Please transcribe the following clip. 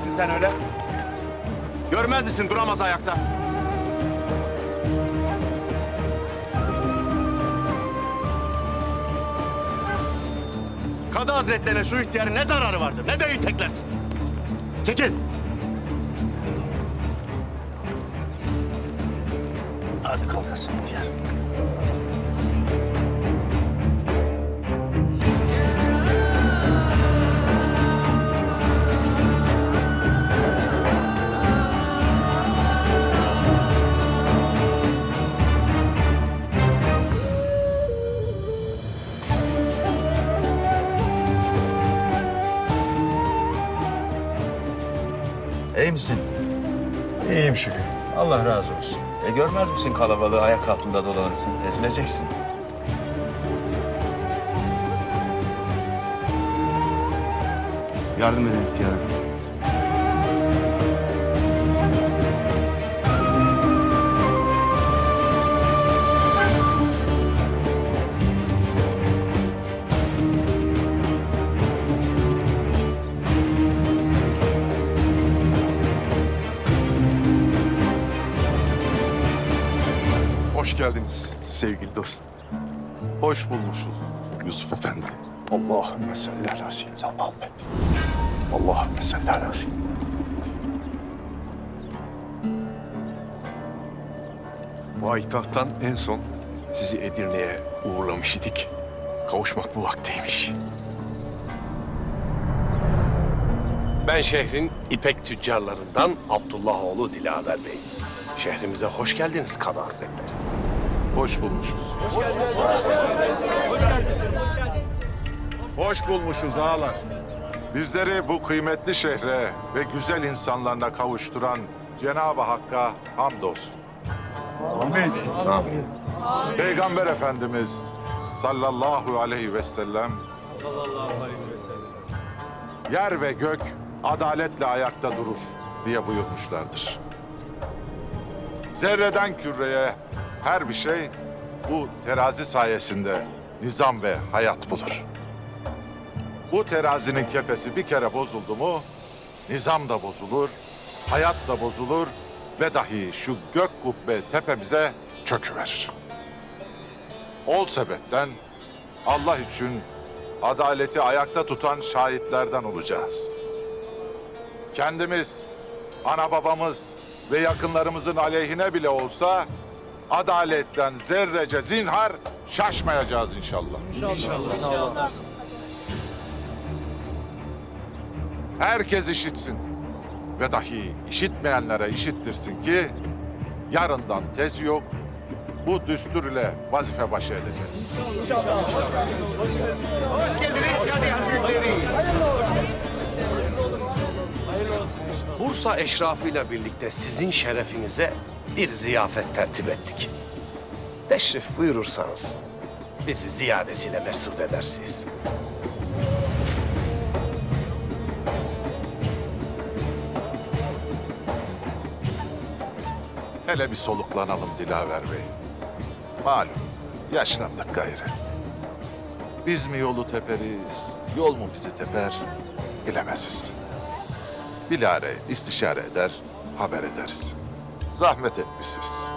sen öyle? Görmez misin duramaz ayakta? Kadı hazretlerine şu ihtiyarın ne zararı vardır? Ne de iteklersin? Çekil. Hadi kalkasın ihtiyar. İyi misin? İyiyim şükür. Allah razı olsun. E görmez misin kalabalığı ayak altında dolanırsın. Ezileceksin. Yardım edin ihtiyara. Geldiniz sevgili dost. Hoş bulmuşuz Yusuf Efendi. Allahümme salli ala seyyidina Muhammed. Allahümme salli ala seyyidina Payitahttan en son sizi Edirne'ye uğurlamış idik. Kavuşmak bu vakteymiş. Ben şehrin ipek tüccarlarından Abdullahoğlu Dilaver Bey. Şehrimize hoş geldiniz Kadı Hazretleri. Hoş bulmuşuz. Hoş bulmuşuz ağalar. Bizleri bu kıymetli şehre ve güzel insanlarına kavuşturan Cenab-ı Hakk'a hamdolsun. Amin. Peygamber Efendimiz sallallahu aleyhi ve sellem yer ve gök adaletle ayakta durur diye buyurmuşlardır. Zerreden küreye her bir şey bu terazi sayesinde nizam ve hayat bulur. Bu terazinin kefesi bir kere bozuldu mu nizam da bozulur, hayat da bozulur ve dahi şu gök kubbe tepemize çöküverir. Ol sebepten Allah için adaleti ayakta tutan şahitlerden olacağız. Kendimiz, ana babamız ve yakınlarımızın aleyhine bile olsa adaletten zerrece zinhar şaşmayacağız inşallah. Herkes işitsin ve dahi işitmeyenlere işittirsin ki yarından tez yok bu düstur ile vazife başı edeceğiz. Bursa eşrafıyla birlikte sizin şerefinize bir ziyafet tertip ettik. Teşrif buyurursanız bizi ziyadesiyle mesut edersiniz. Hele bir soluklanalım Dilaver Bey. Malum yaşlandık gayrı. Biz mi yolu teperiz, yol mu bizi teper bilemeziz. Bilare istişare eder, haber ederiz. Zahmet etmişsiniz.